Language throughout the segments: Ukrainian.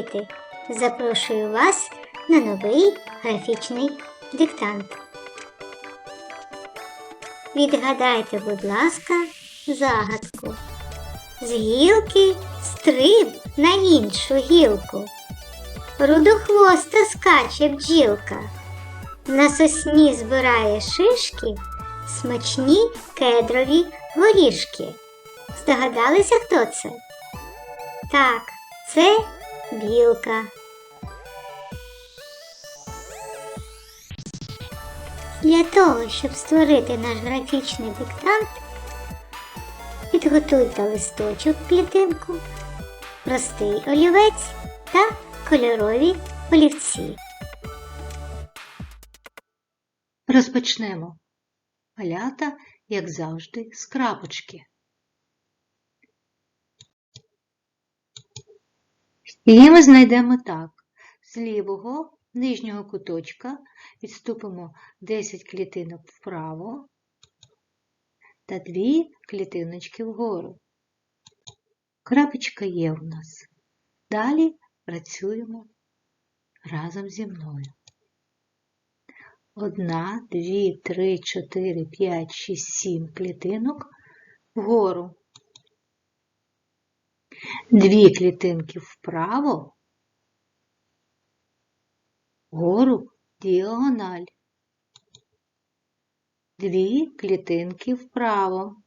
діти! Запрошую вас на новий графічний диктант. Відгадайте, будь ласка, загадку. З гілки стриб на іншу гілку. Рудохвоста скаче бджілка. На сосні збирає шишки, смачні кедрові горішки. Здогадалися, хто це? Так, це білка. Для того, щоб створити наш графічний диктант, підготуйте листочок клітинку, простий олівець та кольорові олівці. Розпочнемо. Малята, як завжди, з крапочки. Її ми знайдемо так. З лівого нижнього куточка відступимо 10 клітинок вправо та 2 клітиночки вгору. Крапочка є у нас. Далі працюємо разом зі мною. Одна, дві, три, чотири, п'ять, шість, сім клітинок вгору. Дві клітинки вправо, вгору діагональ. Дві клітинки вправо.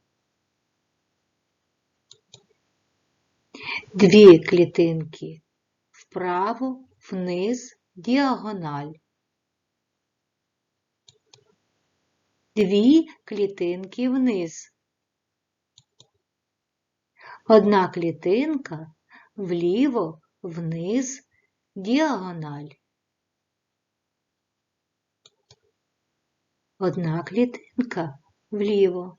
Дві клітинки вправо, вниз, діагональ. Дві клітинки вниз. Одна клітинка вліво, вниз, діагональ. Одна клітинка вліво.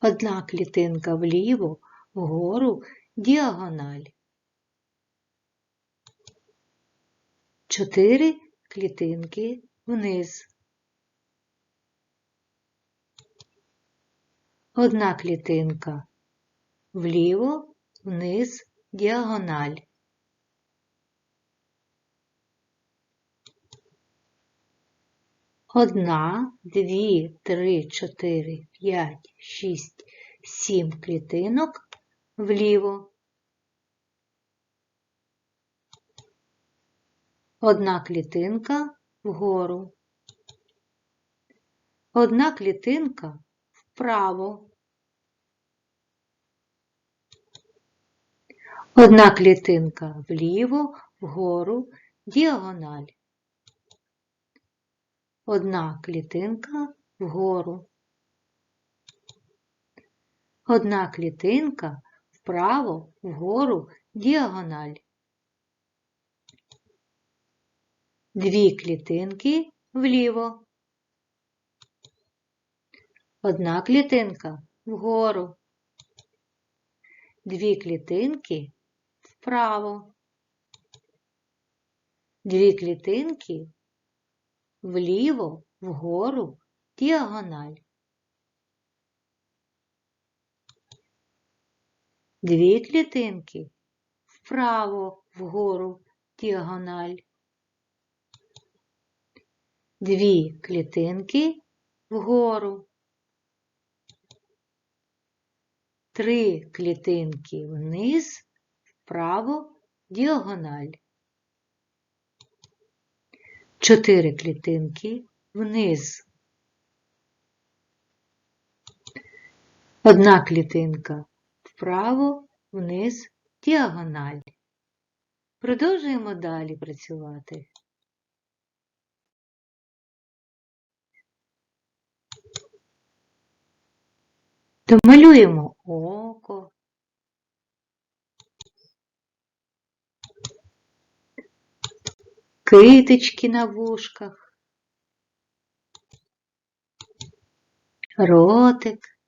Одна клітинка вліво, вгору, діагональ. Чотири клітинки вниз. Одна клітинка вліво, вниз, діагональ. Одна, дві, три, чотири, п'ять, шість, сім клітинок вліво. Одна клітинка вгору. Одна клітинка вправо. Одна клітинка вліво, вгору, діагональ. Одна клітинка вгору. Одна клітинка вправо, вгору, діагональ. Дві клітинки вліво. Одна клітинка вгору. Дві клітинки вправо. Дві клітинки вліво, вгору, діагональ. Дві клітинки вправо, вгору, діагональ. Дві клітинки вгору. Три клітинки вниз, вправо, діагональ. Чотири клітинки вниз. Одна клітинка вправо, вниз, діагональ. Продовжуємо далі працювати. Домалюємо око. Китички на вушках. Ротик.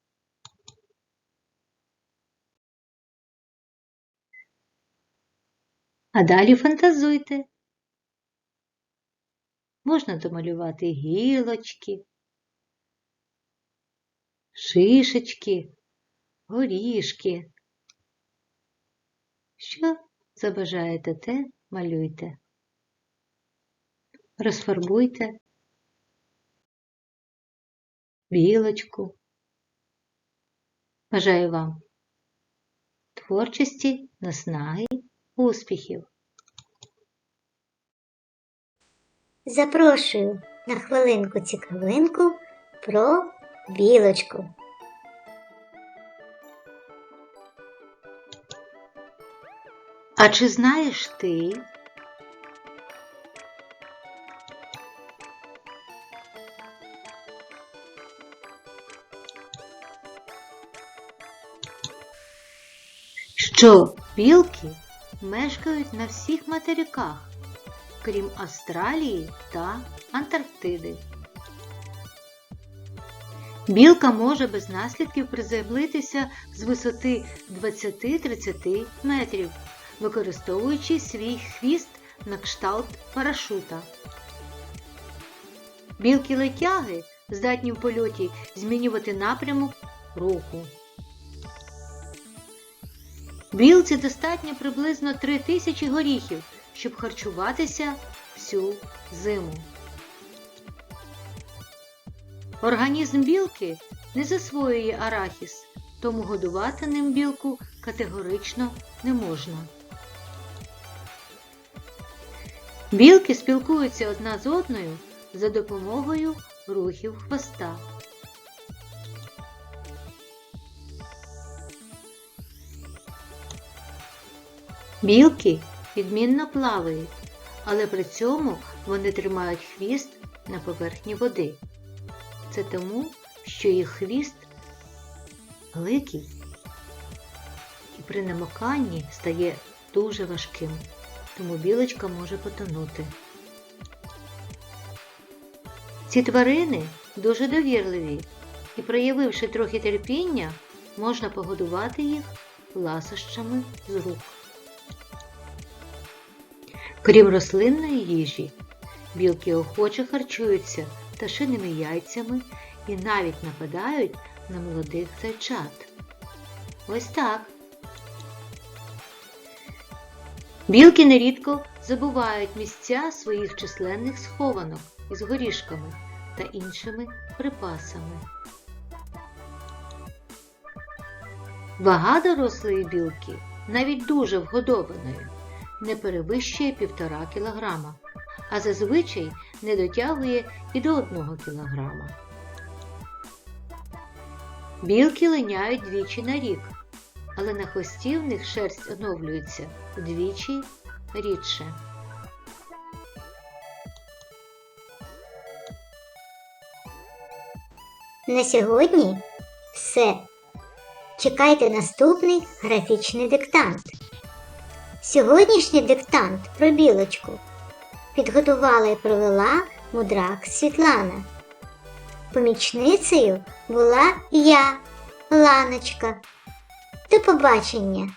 А далі фантазуйте. Можна домалювати гілочки, шишечки, горішки. Що забажаєте, те малюйте. Розфарбуйте білочку. Бажаю вам творчості, наснаги, успіхів. Запрошую на хвилинку цікавинку про білочку. А чи знаєш ти, що білки мешкають на всіх материках, крім Австралії та Антарктиди? Білка може без наслідків приземлитися з висоти 20-30 метрів, використовуючи свій хвіст на кшталт парашута. Білки летяги здатні в польоті змінювати напрямок руху. Білці достатньо приблизно 3000 горіхів, щоб харчуватися всю зиму. Організм білки не засвоює арахіс, тому годувати ним білку категорично не можна. Білки спілкуються одна з одною за допомогою рухів хвоста. Білки відмінно плавають, але при цьому вони тримають хвіст на поверхні води. Це тому, що їх хвіст великий і при намоканні стає дуже важким, тому білочка може потонути. Ці тварини дуже довірливі і, проявивши трохи терпіння, можна погодувати їх ласощами з рук. Крім рослинної їжі, білки охоче харчуються пташиними яйцями і навіть нападають на молодих зайчат. Ось так. Білки нерідко забувають місця своїх численних схованок із горішками та іншими припасами. Вага дорослої білки, навіть дуже вгодованої, не перевищує 1,5 кг, а зазвичай не дотягує і до 1 кг. Білки линяють двічі на рік, але на хвості в них шерсть оновлюється вдвічі рідше. На сьогодні все. Чекайте наступний графічний диктант. Сьогоднішній диктант про білочку підготувала і провела мудрак Світлана. Помічницею була я, Ланочка. До побачення!